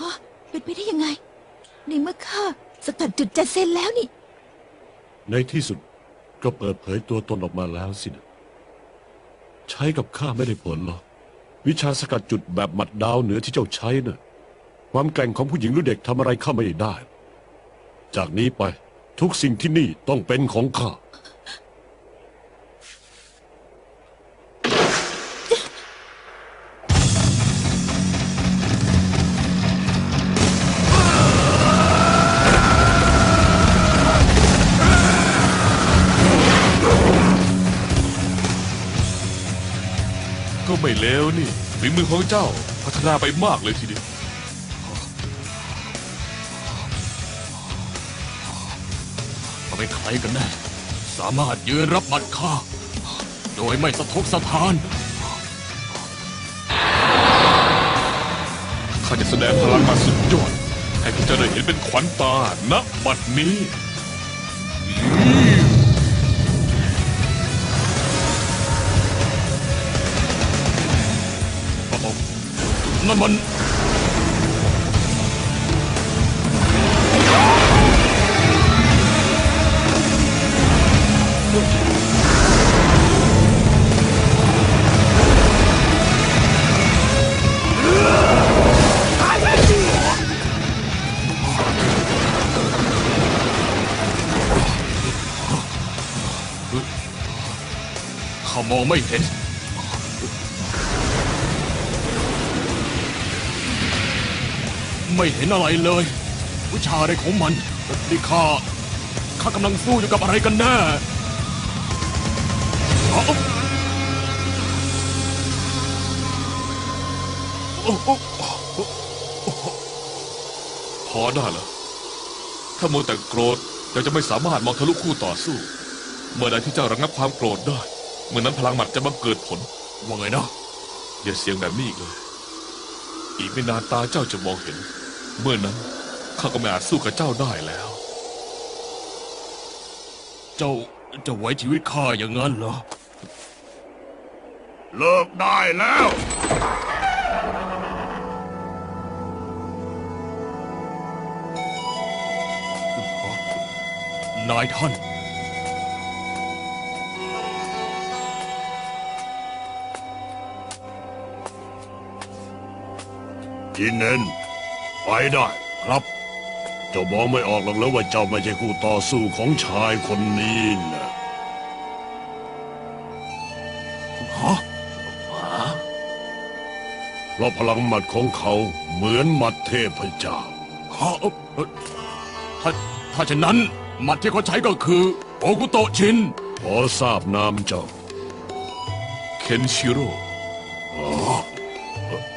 ฮะเป็นไปได้ยังไง ในเมื่อข้าสกัดจุดจัดเซนแล้วนี่ ในที่สุดก็เปิดเผยตัวตนออกมาแล้วสินะใช้กับข้าไม่ได้ผลหรอกวิชาสกัดจุดแบบหมัดดาวเหนือที่เจ้าใช้น่ะ ความแกร่งของผู้หญิงหรือเด็กทำอะไรข้าไม่ได้ จากนี้ไปทุกสิ่งที่นี่ต้องเป็นของข้า ไม่เลวนี่ฝีมือของเจ้าพัฒนาไปมากเลยทีเดียว เขาเป็นใครกันแน่ สามารถยืนรับหมัดข้า โดยไม่สะทกสะท้าน ข้าจะแสดงพลังมาสุดยอด ให้พวกเจ้าได้เห็นเป็นขวัญตาณบัดนี้ นั่นมันข้ามองไม่เห็น ไม่เห็นอะไรเลย วิชาอะไรของมันนี่ข้าข้ากำลังสู้อยู่กับอะไรกันแน่โอ้โอ้โอ้พอได้แล้วถ้ามัวแต่โกรธเราจะไม่สามารถมองทะลุคู่ต่อสู้ เมื่อใดที่เจ้าระงับความโกรธได้ เมื่อนั้นพลังหมัดจะบังเกิดผล ว่าไงนะอย่าเสียงแบบนี้อีกเลย อีกไม่นานตาเจ้าจะมองเห็น เมื่อนั้นข้าก็ไม่อาจสู้กับเจ้าได้แล้ว เจ้าจะไว้ชีวิตข้าอย่างนั้นเหรอ เลิกได้แล้ว นายท่านจินเนน ไปได้ครับ เจ้ามองไม่ออกหรอกแล้วว่าเจ้าไม่ใช่คู่ต่อสู้ของชายคนนี้นะฮะเพราะพลังหมัดของเขาเหมือนหมัดเทพเจ้าข้าเอ่อเอ่อถ้าถ้าเช่นนั้นหมัดที่เขาใช้ก็คือโอกุโตะชินขอทราบนามเจ้า เคนชิโร่อ๋อ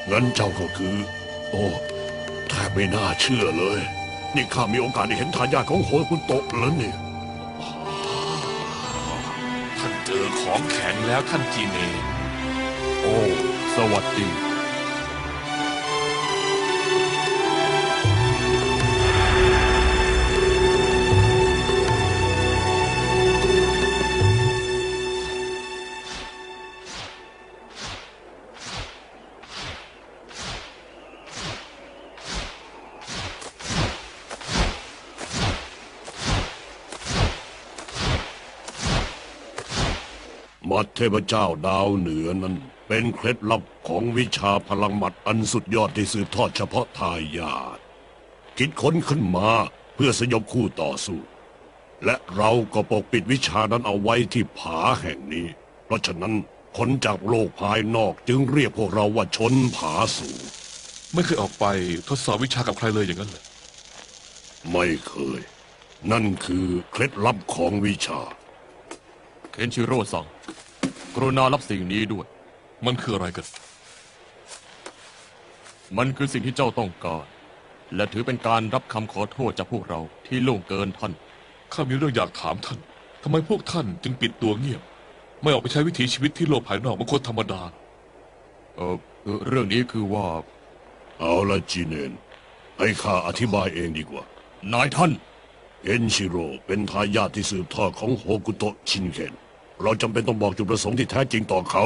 งั้นเจ้าก็คือ โอ้แทบไม่น่าเชื่อเลย นี่ข้ามีโอกาสได้เห็นทายาทของโฮคุโตะแล้วเนี่ยท่านเจอของแข็งแล้วท่านจีเน โอ้ สวัสดี มัดเทพเจ้าดาวเหนือนั้น เป็นเคล็ดลับของวิชาพลังหมัดอันสุดยอดที่สืบทอดเฉพาะทายาทคิดค้นขึ้นมาเพื่อสยบคู่ต่อสู้ และเราก็ปกปิดวิชานั้นเอาไว้ที่ผาแห่งนี้ เพราะฉะนั้นคนจากโลกภายนอกจึงเรียกพวกเราว่าชนผาสูง ไม่เคยออกไปทดสอบวิชากับใครเลยอย่างนั้นเลยไม่เคย นั่นคือเคล็ดลับของวิชา เคนชิโร่สั่ง กรุณารับสิ่งนี้ด้วย มันคืออะไรกัน มันคือสิ่งที่เจ้าต้องการ และถือเป็นการรับคำขอโทษจากพวกเราที่ล่วงเกินท่าน ข้ามีเรื่องอยากถามท่าน ทำไมพวกท่านจึงปิดตัวเงียบ ไม่ออกไปใช้วิถีชีวิตที่โลกภายนอกเหมือนคนธรรมดา เออเอ่อเรื่องนี้คือว่า เอาละจีเนนให้ข้าอธิบายเองดีกว่า นายท่าน เอนชิโร่เป็นทายาทที่สืบทอดของโฮกุโตะชินเคน เราจำเป็นต้องบอกจุดประสงค์ที่แท้จริงต่อเขา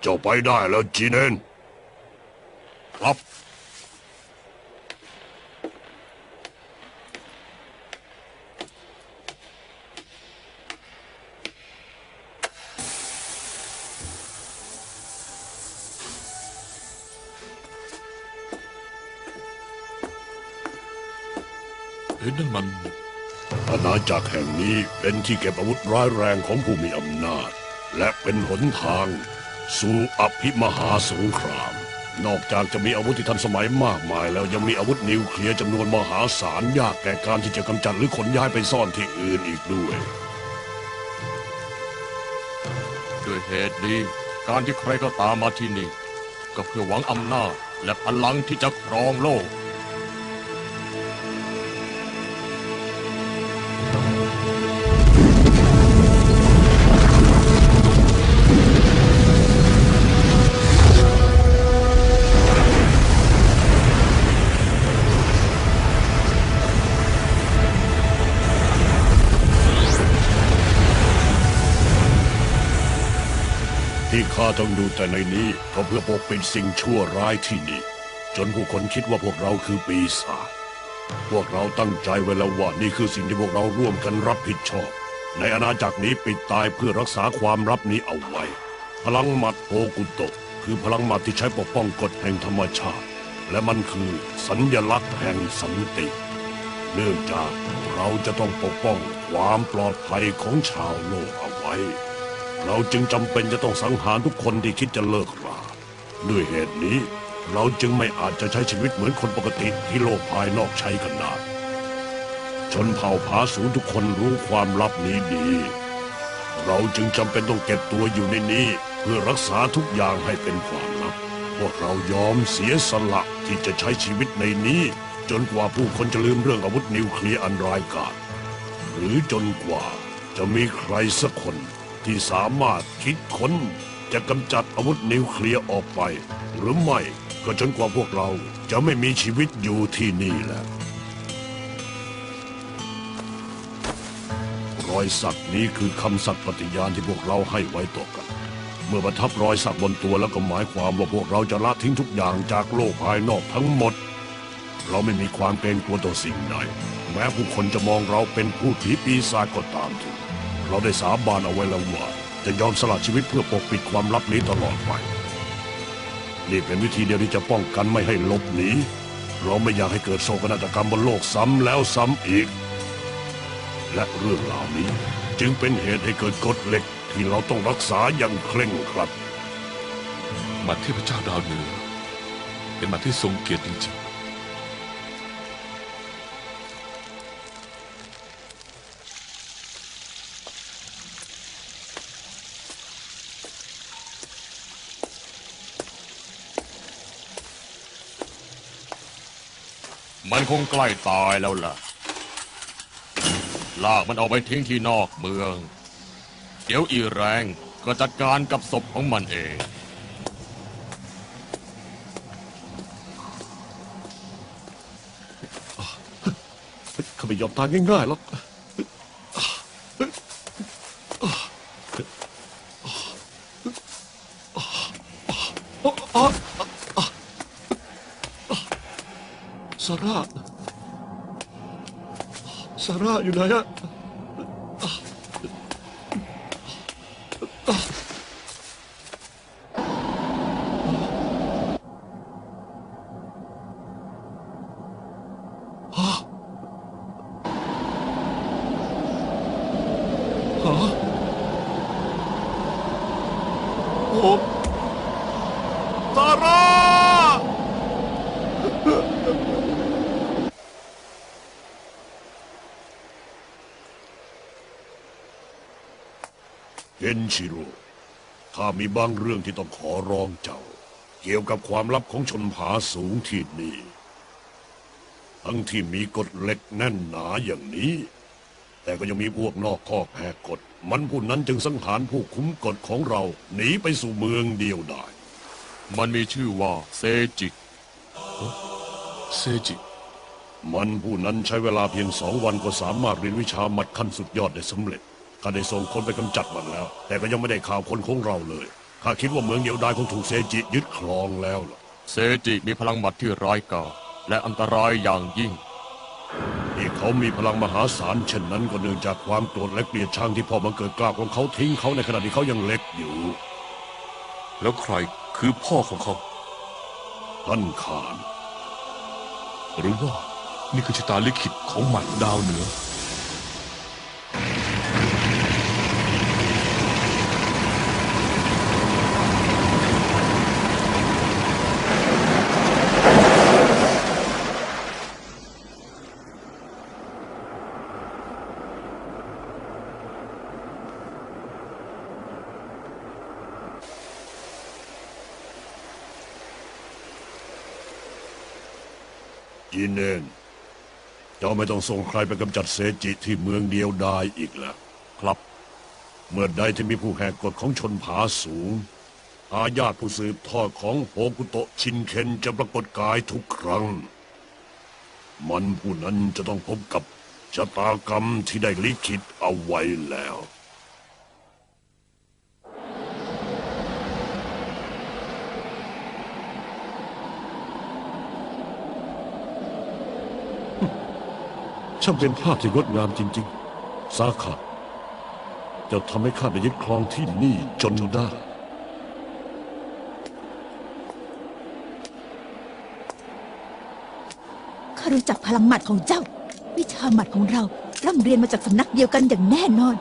เจ้าไปได้แล้วจีเนนครับเฮ้ยนั่นมัน อาณาจักรแห่งนี้เป็นที่เก็บอาวุธร้ายแรงของผู้มีอำนาจ และเป็นหนทาง สู่อภิมหาสงคราม นอกจากจะมีอาวุธที่ทันสมัยมากมาย แล้วยังมีอาวุธนิวเคลียร์จำนวนมหาศาลยากแก่การที่จะกำจัดหรือขนย้ายไปซ่อนที่อื่นอีกด้วย ด้วยเหตุนี้การที่ใครก็ตามมาที่นี่ ก็เพื่อหวังอำนาจและพลังที่จะครองโลก ต้องดูแต่ในนี้ก็เพื่อปกปิดสิ่งชั่วร้ายที่นี่ จนผู้คนคิดว่าพวกเราคือปีศาจพวกเราตั้งใจไว้แล้วว่านี่คือสิ่งที่พวกเราร่วมกันรับผิดชอบ ในอาณาจักรนี้ปิดตายเพื่อรักษาความลับนี้เอาไว้ พลังหมัดโอกุโตะคือพลังหมัดที่ใช้ปกป้องกฎแห่งธรรมชาติ และมันคือสัญญลักษณ์แห่งสันติเนื่องจากเราจะต้องปกป้องความปลอดภัยของชาวโลกเอาไว้ เราจึงจำเป็นจะต้องสังหารทุกคนที่คิดจะเลิกราด้วยเหตุนี้ เราจึงไม่อาจจะใช้ชีวิตเหมือนคนปกติที่โลกภายนอกใช้กันได้ชนเผ่าผาสูงทุกคนรู้ความลับนี้ดี เราจึงจำเป็นต้องเก็บตัวอยู่ในนี้ เพื่อรักษาทุกอย่างให้เป็นความลับ พวกเรายอมเสียสละที่จะใช้ชีวิตในนี้ จนกว่าผู้คนจะลืมเรื่องอาวุธนิวเคลียร์อันร้ายกาจหรือจนกว่าจะมีใครสักคน ที่สามารถคิดค้นจะกำจัดอาวุธนิวเคลียร์ออกไป หรือไม่ก็จนกว่าพวกเราจะไม่มีชีวิตอยู่ที่นี่แหละรอยสักนี้คือคำสัตย์ปฏิญาณที่พวกเราให้ไว้ต่อกัน เมื่อประทับรอยสักบนตัวแล้วก็หมายความว่าพวกเราจะละทิ้งทุกอย่างจากโลกภายนอกทั้งหมด เราไม่มีความเกรงกลัวต่อสิ่งใดแม้ผู้คนจะมองเราเป็นผู้ผีปีศาจก็ตามที เราได้สาบานเอาไว้แล้วว่าจะยอมสละชีวิตเพื่อปกปิดความลับนี้ตลอดไป นี่เป็นวิธีเดียวที่จะป้องกันไม่ให้หลบหนีเราไม่อยากให้เกิดโศกนาฏกรรมบนโลกซ้ำแล้วซ้ำอีก และเรื่องเหล่านี้จึงเป็นเหตุให้เกิดกฎเหล็กที่เราต้องรักษาอย่างเคร่งครัด หมัดเทพเจ้าดาวเหนือเป็นหมัดที่ทรงเกียรติจริง มันคงใกล้ตายแล้วล่ะ ลากมันออกไปทิ้งที่นอกเมือง เดี๋ยวอีแรงก็จัดการกับศพของมันเองเขาไม่ยอมตายง่ายๆหรอก ซาร่าซาร่าอยู่ไหนอะ เคนชิโร่ข้ามีบางเรื่องที่ต้องขอร้องเจ้า เกี่ยวกับความลับของชนผาสูงที่นี่ ทั้งที่มีกฎเหล็กแน่นหนาอย่างนี้ แต่ก็ยังมีพวกนอกข้อกแหกกฎ มันผู้นั้นจึงสังหารผู้คุ้มกฎของเราหนีไปสู่เมืองเดียวได้ มันมีชื่อว่าเซจิๆเซจิมันผู้นั้นใช้เวลาเพียงสองวันก็สามารถเรียนวิชาหมัดขั้นสุดยอดได้สำเร็จ ข้าได้ส่งคนไปกำจัดมันแล้ว แต่ก็ยังไม่ได้ข่าวคนของเราเลยข้าคิดว่าเมืองเดียวดายคงถูกเซจิยึดครองแล้วล่ะเซจิมีพลังหมัดที่ร้ายกาจและอันตรายอย่างยิ่งที่เขามีพลังมหาศาลเช่นนั้นก็เนื่องจากความโกรธและเกลียดชังที่พ่อบังเกิดกล้าวของเขาทิ้งเขาในขณะที่เขายังเล็กอยู่ แล้วใครคือพ่อของเขาท่านขาน หรือว่านี่คือชะตาลิขิตของหมัดดาวเหนือ ยินเองเจ้าไม่ต้องส่งใครไปกำจัดเซจิที่เมืองเดียวดายอีกแล้วครับ เมื่อใดที่มีผู้แหกกฎของชนผาสูงอาญาตผู้สืบทอดของโฮกุโตชินเคนจะปรากฏกายทุกครั้ง มันผู้นั้นจะต้องพบกับชะตากรรมที่ได้ลิขิตเอาไว้แล้ว ช่างเป็นภาพที่งดงามจริง ๆ สาขาจะทำให้ข้าได้ยึดครองที่นี่จนได้ข้ารู้จักพลังหมัดของเจ้า วิชาหมัดของเราร่ำเรียนมาจากสำนักเดียวกันอย่างแน่นอน